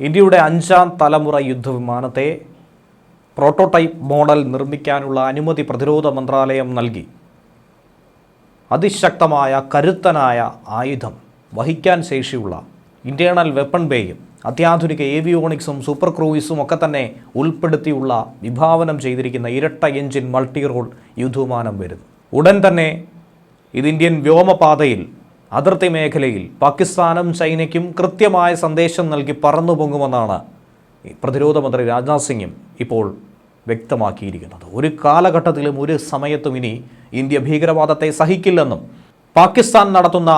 ഇന്ത്യയുടെ അഞ്ചാം തലമുറ യുദ്ധവിമാനത്തെ പ്രോട്ടോടൈപ്പ് മോഡൽ നിർമ്മിക്കാനുള്ള അനുമതി പ്രതിരോധ മന്ത്രാലയം നൽകി. അതിശക്തമായ കരുത്തനായ ആയുധം വഹിക്കാൻ ശേഷിയുള്ള ഇന്റേണൽ വെപ്പൺ ബേയും അത്യാധുനിക ഏവിയോണിക്സും സൂപ്പർ ക്രൂയിസും ഒക്കെ തന്നെ ഉൾപ്പെടുത്തിയുള്ള വിഭാവനം ചെയ്തിരിക്കുന്ന ഇരട്ട എഞ്ചിൻ മൾട്ടി റോൾ യുദ്ധവിമാനം വരുന്നു. ഉടൻ തന്നെ ഇത് ഇന്ത്യൻ വ്യോമപാതയിൽ അതിർത്തി മേഖലയിൽ പാകിസ്ഥാനും ചൈനയ്ക്കും കൃത്യമായ സന്ദേശം നൽകി പറന്നു പൊങ്ങുമെന്നാണ് പ്രതിരോധ മന്ത്രി രാജ്നാഥ് സിംഗും ഇപ്പോൾ വ്യക്തമാക്കിയിരിക്കുന്നത്. ഒരു കാലഘട്ടത്തിലും ഒരു സമയത്തും ഇനി ഇന്ത്യ ഭീകരവാദത്തെ സഹിക്കില്ലെന്നും പാകിസ്ഥാൻ നടത്തുന്ന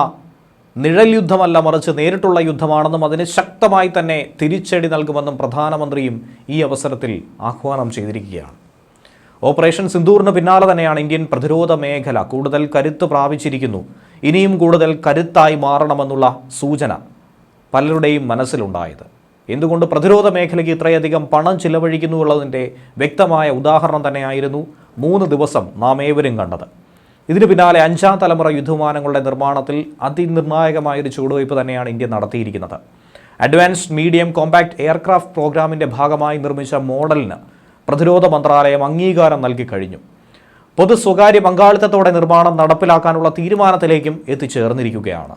നിഴൽ യുദ്ധമല്ല മറിച്ച് നേരിട്ടുള്ള യുദ്ധമാണെന്നും അതിന് ശക്തമായി തന്നെ തിരിച്ചടി നൽകുമെന്നും പ്രധാനമന്ത്രിയും ഈ അവസരത്തിൽ ആഹ്വാനം ചെയ്തിരിക്കുകയാണ്. ഓപ്പറേഷൻ സിന്ദൂറിന് പിന്നാലെ തന്നെയാണ് ഇന്ത്യൻ പ്രതിരോധ മേഖല കൂടുതൽ കരുത്ത് പ്രാപിച്ചിരിക്കുന്നു. ഇനിയും കൂടുതൽ കരുത്തായി മാറണമെന്നുള്ള സൂചന പലരുടെയും മനസ്സിലുണ്ടായത്. എന്തുകൊണ്ട് പ്രതിരോധ മേഖലയ്ക്ക് ഇത്രയധികം പണം ചിലവഴിക്കുന്നു എന്നുള്ളതിന്റെ വ്യക്തമായ ഉദാഹരണം തന്നെയായിരുന്നു മൂന്ന് ദിവസം നാം ഏവരും കണ്ടത്. ഇതിനു പിന്നാലെ അഞ്ചാം തലമുറ യുദ്ധവിമാനങ്ങളുടെ നിർമ്മാണത്തിൽ അതിനിർണായകമായൊരു ചുവടുവയ്പ് തന്നെയാണ് ഇന്ത്യ നടത്തിയിരിക്കുന്നത്. അഡ്വാൻസ്ഡ് മീഡിയം കോമ്പാക്ട് എയർക്രാഫ്റ്റ് പ്രോഗ്രാമിന്റെ ഭാഗമായി നിർമ്മിച്ച മോഡലിന് പ്രതിരോധ മന്ത്രാലയം അംഗീകാരം നൽകി കഴിഞ്ഞു. പൊതു സ്വകാര്യ പങ്കാളിത്തത്തോടെ നിർമ്മാണം നടപ്പിലാക്കാനുള്ള തീരുമാനത്തിലേക്കും എത്തിച്ചേർന്നിരിക്കുകയാണ്.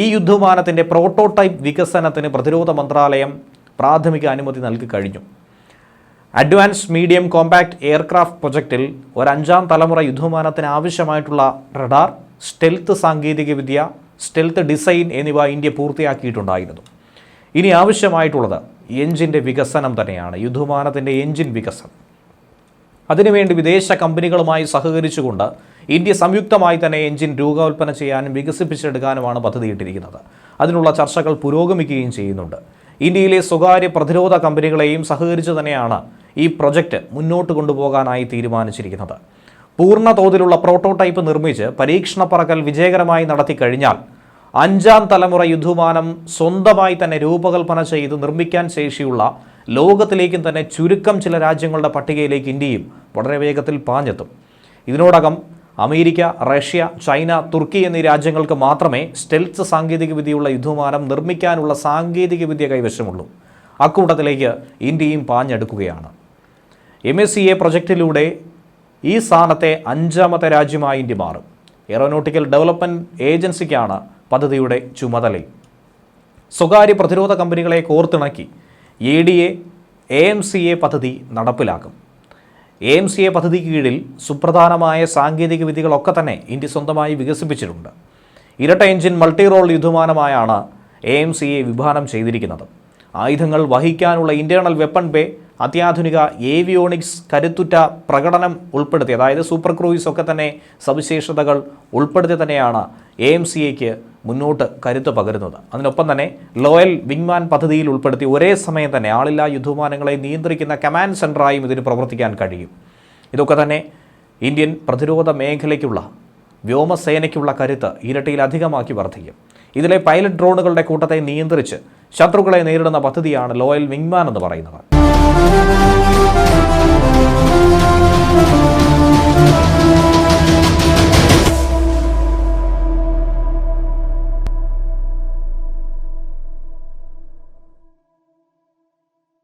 ഈ യുദ്ധവിമാനത്തിന്റെ പ്രോട്ടോടൈപ്പ് വികസനത്തിന് പ്രതിരോധ മന്ത്രാലയം പ്രാഥമിക അനുമതി നൽകി കഴിഞ്ഞു. അഡ്വാൻസ് മീഡിയം കോമ്പാക്ട് എയർക്രാഫ്റ്റ് പ്രൊജക്റ്റിൽ ഒരു അഞ്ചാം തലമുറ യുദ്ധവിമാനത്തിന് ആവശ്യമായിട്ടുള്ള റഡാർ സ്റ്റെൽത്ത് സാങ്കേതികവിദ്യ സ്റ്റെൽത്ത് ഡിസൈൻ എന്നിവ ഇന്ത്യ പൂർത്തിയാക്കിയിട്ടുണ്ടായിരുന്നു. ഇനി ആവശ്യമായിട്ടുള്ളത് എഞ്ചിന്റെ വികസനം തന്നെയാണ്. യുദ്ധവിമാനത്തിന്റെ എഞ്ചിൻ വികസനം. അതിനുവേണ്ടി വിദേശ കമ്പനികളുമായി സഹകരിച്ചുകൊണ്ട് ഇന്ത്യ സംയുക്തമായി തന്നെ എഞ്ചിൻ രൂപകൽപ്പന ചെയ്യാനും വികസിപ്പിച്ചെടുക്കാനുമാണ് പദ്ധതിയിട്ടിരിക്കുന്നത്. അതിനുള്ള ചർച്ചകൾ പുരോഗമിക്കുകയും ചെയ്യുന്നുണ്ട്. ഇന്ത്യയിലെ സ്വകാര്യ പ്രതിരോധ കമ്പനികളെയും സഹകരിച്ചു തന്നെയാണ് ഈ പ്രൊജക്റ്റ് മുന്നോട്ട് കൊണ്ടുപോകാനായി തീരുമാനിച്ചിരിക്കുന്നത്. പൂർണ തോതിലുള്ള പ്രോട്ടോടൈപ്പ് നിർമ്മിച്ച് പരീക്ഷണ പറക്കൽ വിജയകരമായി നടത്തി കഴിഞ്ഞാൽ അഞ്ചാം തലമുറ യുദ്ധവിമാനം സ്വന്തമായി തന്നെ രൂപകൽപ്പന ചെയ്ത് നിർമ്മിക്കാൻ ശേഷിയുള്ള ലോകത്തിലേക്കും തന്നെ ചുരുക്കം ചില രാജ്യങ്ങളുടെ പട്ടികയിലേക്ക് ഇന്ത്യയും വളരെ വേഗത്തിൽ പാഞ്ഞെത്തും. ഇതിനോടകം അമേരിക്ക റഷ്യ ചൈന തുർക്കി എന്നീ രാജ്യങ്ങൾക്ക് മാത്രമേ സ്റ്റെൽത്ത് സാങ്കേതികവിദ്യയുള്ള യുദ്ധവിമാനം നിർമ്മിക്കാനുള്ള സാങ്കേതികവിദ്യ കൈവശമുള്ളൂ. അക്കൂട്ടത്തിലേക്ക് ഇന്ത്യയും പാഞ്ഞെടുക്കുകയാണ്. എം എസ് സി എ പ്രൊജക്റ്റിലൂടെ ഈ സ്ഥാനത്തെ അഞ്ചാമത്തെ രാജ്യമായി ഇന്ത്യ മാറും. എയറോനോട്ടിക്കൽ ഡെവലപ്മെന്റ് ഏജൻസിക്കാണ് പദ്ധതിയുടെ ചുമതലയും സ്വകാര്യ പ്രതിരോധ കമ്പനികളെ കോർത്തിണക്കി A D A A C A പദ്ധതി നടപ്പിലാക്കും. എ സി എ പദ്ധതിക്ക് കീഴിൽ സുപ്രധാനമായ സാങ്കേതിക വിദ്യകളൊക്കെ തന്നെ ഇന്ത്യ സ്വന്തമായി വികസിപ്പിച്ചിട്ടുണ്ട്. ഇരട്ട എഞ്ചിൻ മൾട്ടി റോൾ യുദ്ധമാനമായാണ് എ എം സി എ വിഭാവനം ചെയ്തിരിക്കുന്നത്. ആയുധങ്ങൾ വഹിക്കാനുള്ള ഇന്റേർണൽ വെപ്പൺ ബേ അത്യാധുനിക ഏവിയോണിക്സ് കരുത്തുറ്റ പ്രകടനം ഉൾപ്പെടുത്തി അതായത് സൂപ്പർ ക്രൂയിസ് ഒക്കെ തന്നെ സവിശേഷതകൾ ഉൾപ്പെടുത്തി തന്നെയാണ് എ എം സി എക്ക് മുന്നോട്ട് കരുത്ത് പകരുന്നത്. അതിനൊപ്പം തന്നെ ലോയൽ വിങ്മാൻ പദ്ധതിയിൽ ഉൾപ്പെടുത്തി ഒരേ സമയം തന്നെ ആളില്ലാ യുദ്ധവിമാനങ്ങളെ നിയന്ത്രിക്കുന്ന കമാൻഡ് സെന്ററായും ഇതിന് പ്രവർത്തിക്കാൻ കഴിയും. ഇതൊക്കെ തന്നെ ഇന്ത്യൻ പ്രതിരോധ മേഖലയ്ക്കുള്ള വ്യോമസേനയ്ക്കുള്ള കരുത്ത് ഇരട്ടിയിലധികമാക്കി വർദ്ധിക്കും. ഇതിലെ പൈലറ്റ് ഡ്രോണുകളുടെ കൂട്ടത്തെ നിയന്ത്രിച്ച് ശത്രുക്കളെ നേരിടുന്ന പദ്ധതിയാണ് ലോയൽ വിങ്മാൻ എന്ന് പറയുന്നത്.